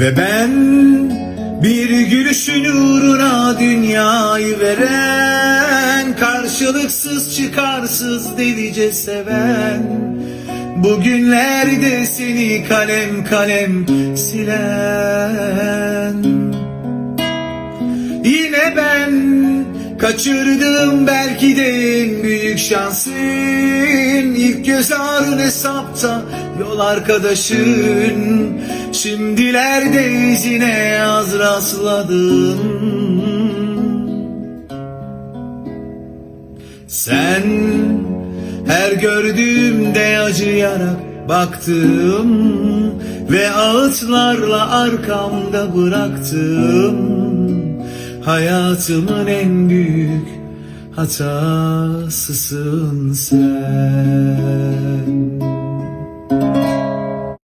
Ve ben bir gülüşün uğruna dünyayı veren Karşılıksız çıkarsız delice seven Bugünlerde seni kalem kalem silen. Yine ben kaçırdım belki de en büyük şansın. İlk göz ağrın hesapta yol arkadaşın Şimdilerde izine az rastladın Sen her gördüğümde acıyarak baktım Ve ağıtlarla arkamda bıraktım. Hayatımın en büyük hatasısın sen